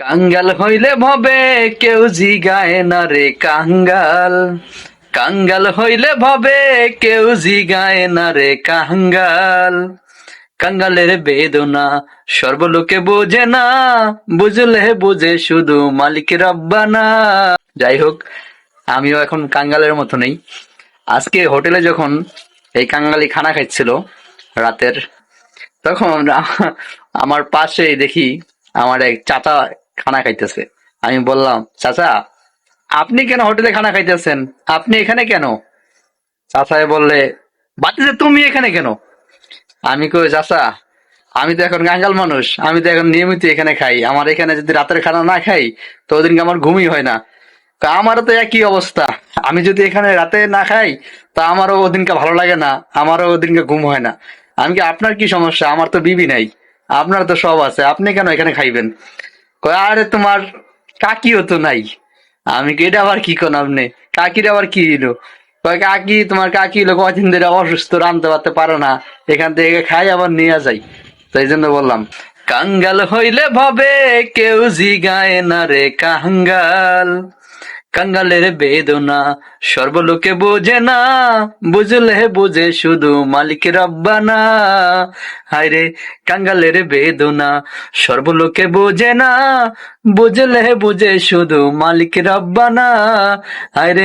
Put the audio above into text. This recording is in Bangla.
কাঙ্গাল হইলে ভবে, কেউ জিগায় না রে কাঙ্গাল। কাঙ্গাল হইলে ভবে, কেউ জিগায় না রে কাঙ্গাল। কাঙ্গালের বেদনা সর্বলোকে বোঝে না, বুঝলে বুঝে শুধু মালিক রব্বানা। যাই হোক, আমিও এখন কাঙ্গালের মতো নেই। আজকে হোটেলে যখন এই কাঙ্গালি খানা খাচ্ছিল রাতের, তখন আমার পাশেই দেখি আমার এক চাচা খানা খাইতেছে। আমি বললাম, চাচা, আপনি কেন হোটেলে খানা খাইতেছেন? আপনি এখানে কেন? চাচাই বললে বাতিতে তুমি এখানে কেন? আমি কই, চাচা, আমি তো এখন গাঙ্গাল মানুষ। আমি তো এখন নিয়মিত এখানে খাই। আমার এখানে যদি রাতের খানা না খাই, তো ওদিনকে আমার ঘুমই হয় না। আমারও তো একই অবস্থা। আমি যদি এখানে রাতে না খাই, তা আমারও ওদিনকে ভালো লাগে না। আমারও ওদিনকে ঘুম হয় না। আমি কি, আপনার কি সমস্যা? আমার তো বিবি নাই। আপনার তো সব আছে। আপনি কেন এখানে খাইবেন? আরে তোমার কাকিও তো নাই। আমি কি এটা আবার কি কোন আপনি? কাকির আবার কি হইল? কাকি, তোমার কাকি হলো কদিন ধরে অসুস্থ, রানতে পারতে পারো না। এখান থেকে খাই, আবার নিয়ে যাই। তাই জন্য বললাম, কাঙ্গাল হইলে ভবে কেউ জিগায় না রে কাঙ্গাল। কাঙ্গালের বেদনা, সর্বলোকে বোঝে না, বুঝলে বোঝে শুধু মালিক রব্বানা। হায়রে কাঙ্গালের বেদনা, সর্বলোকে বোঝে না, বুঝলে বুঝে শুধু মালিক রব্বানা। হায় রে